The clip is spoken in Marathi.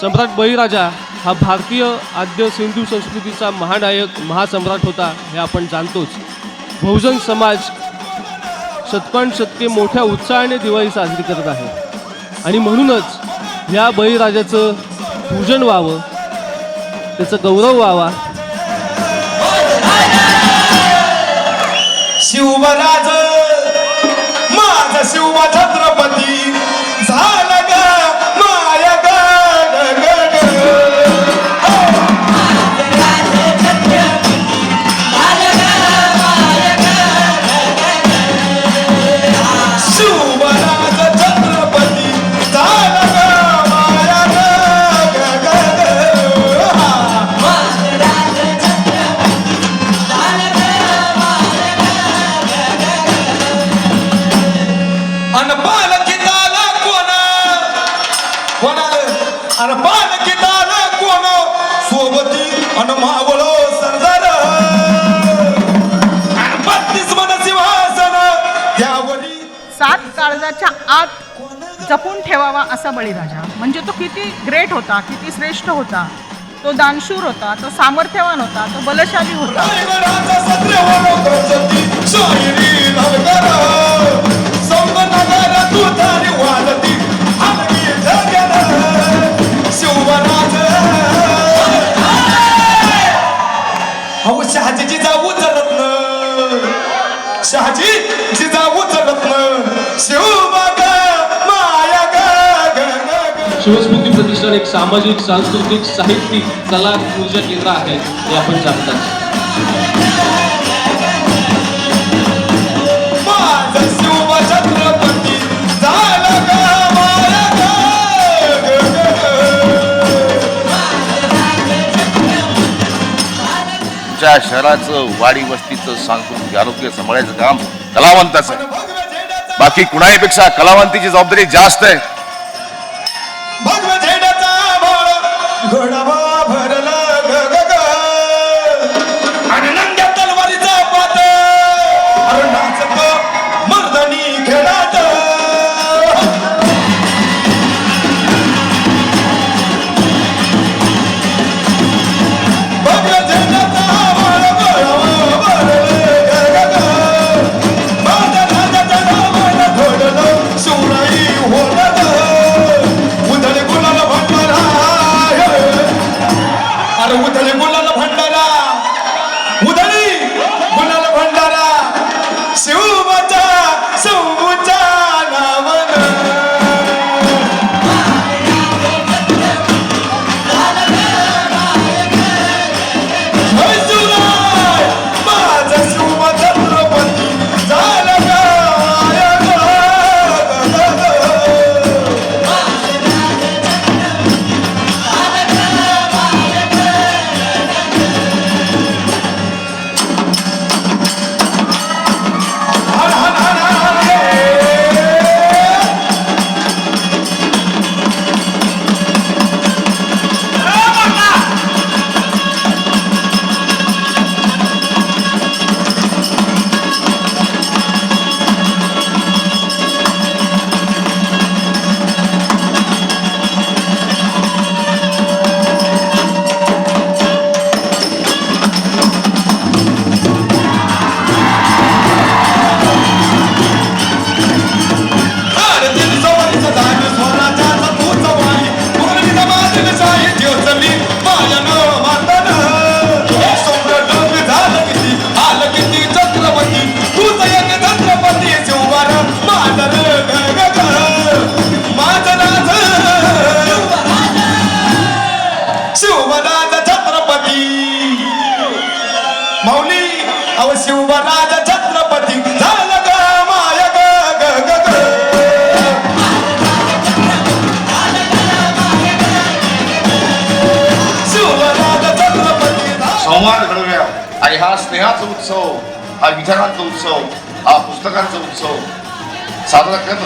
सम्राट बळीराजा हा भारतीय आद्य सिंधू संस्कृतीचा महानायक महासम्राट होता हे आपण जाणतोच. बहुजन समाज शतकांशतके शतके मोठ्या उत्साहाने दिवाळी साजरी करत आहे. आणि म्हणूनच या बळीराजाचं पूजन व्हावं त्याचा गौरव व्हावा. शिवराज माझा शिवबा आत जपून ठेवावा असा बळीराजा. म्हणजे तो किती ग्रेट होता किती श्रेष्ठ होता. तो दानशूर होता तो सामर्थ्यवान होता तो बलशाली होता. रायगडाचा शिवस्मृती प्रतिष्ठान एक सामाजिक सांस्कृतिक साहित्यिक कला ऊर्जा केंद्र आहे हे आपण ग. तुमच्या शहराचं वाडी वस्तीचं सांस्कृतिक आरोग्य सांभाळायचं काम कलावंताचं आहे. बाकी कुणाहीपेक्षा कलावंतीची जबाबदारी जास्त आहे. भगव झेंड्याचा भाळ घोडावा हा स्नेहाचा उत्सव हा विचारांचा उत्सव हा पुस्तकांचा उत्सव साजरा करत